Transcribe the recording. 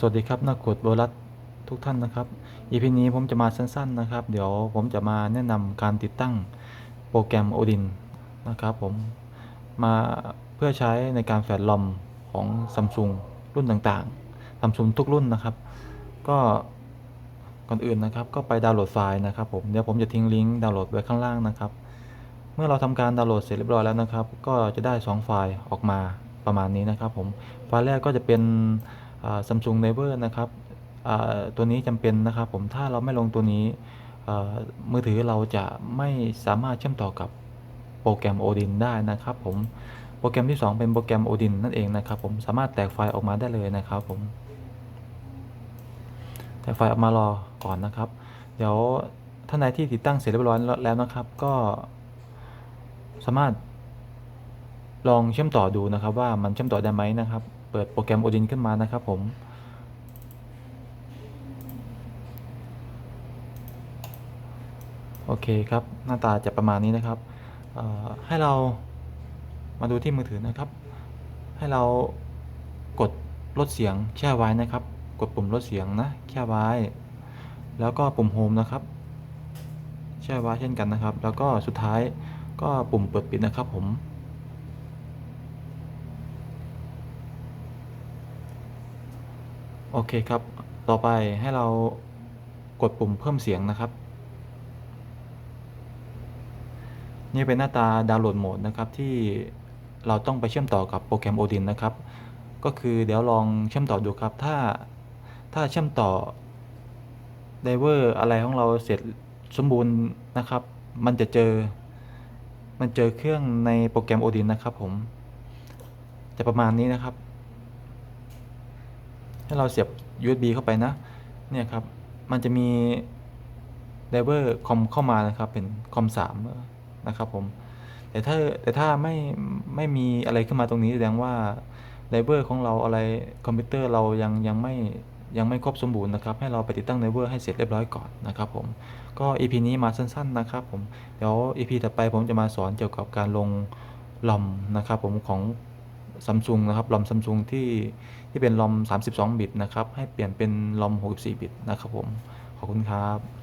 สวัสดีครับนักกดโบรัสทุกท่านนะครับ EP นี้ผมจะมาสั้นๆนะครับ เดี๋ยวผมจะมาแนะนำการติดตั้งโปรแกรม Odin นะครับผมมาเพื่อใช้ในการแฟลชลอมของ Samsung รุ่นต่างๆ Samsung ทุกรุ่นนะครับ ก็ก่อนอื่นนะครับ ก็ไปดาวน์โหลดไฟล์นะครับผมเดี๋ยวผมจะทิ้งลิงก์ดาวน์โหลดไว้ข้างล่างนะครับ เมื่อเราทำการดาวน์โหลดเสร็จเรียบร้อยแล้วนะครับ ก็จะได้ 2 ไฟล์ออกมาประมาณนี้นะครับผมไฟล์แรกก็จะเป็น ซัมซุงเนเวอร์นะครับตัวนี้จำเป็นนะครับผมถ้าเราไม่ลงตัวนี้มือถือเราจะไม่สามารถเชื่อมต่อกับโปรแกรม Odin ได้นะครับผมโปรแกรมที่ 2 เป็นโปรแกรม Odin นั่นเองนะครับผมสามารถแตกไฟล์ออกมาได้เลยนะครับผมแตกไฟล์ออกมารอก่อนนะครับ เดี๋ยวท่านใดที่ติดตั้งเสร็จเรียบร้อยแล้วนะครับ ก็สามารถ ลองเชื่อมต่อดูนะครับ ว่ามันเชื่อมต่อได้ไหมนะครับ เปิดโปรแกรม Odin ขึ้นมานะครับผมโอเคครับ หน้าตาจะประมาณนี้นะครับให้เรามาดูที่มือถือนะครับ ให้เรากดลดเสียงแช่ไว้นะครับ กดปุ่มลดเสียงนะแช่ไว้ แล้วก็ปุ่มโฮมนะครับ แช่ไว้เช่นกันนะครับ แล้วก็สุดท้ายก็ปุ่มเปิดปิดนะครับผม โอเคครับ ต่อไปให้เรากดปุ่มเพิ่มเสียงนะครับ นี่เป็นหน้าตาดาวน์โหลดโหมดนะครับที่เราต้องไปเชื่อมต่อกับโปรแกรม Odin นะครับ ก็คือเดี๋ยวลองเชื่อมต่อดูครับ ถ้าถ้าเชื่อมต่อไดเวอร์อะไรของเราเสร็จสมบูรณ์นะครับ มันจะเจอ มันเจอเครื่องในโปรแกรม Odin นะครับผม จะประมาณนี้นะครับ ให้เราเสียบ USB เข้าไปนะเนี่ยครับมันจะมีไดเวอร์คอมเข้ามานะครับ เป็นคอมสามนะครับผมแต่ถ้าแต่ถ้าไม่ไม่มีอะไรขึ้นมาตรงนี้แสดงว่าไดเวอร์ของเราอะไรคอมพิวเตอร์เรายังยังไม่ยังไม่ครบสมบูรณ์นะครับ ให้เราไปติดตั้งไดเวอร์ให้เสร็จเรียบร้อยก่อนนะครับผมก็ EP นี้มาสั้นๆนะครับผมเดี๋ยว EP ต่อไปผมจะมาสอนเกี่ยวกับการลงลอมนะครับผมของ ซัมซุงนะครับลอมซัมซุงที่ที่เป็นลอม32 บิตนะครับ ให้เปลี่ยนเป็นลอม64 บิตนะครับผม ขอบคุณครับ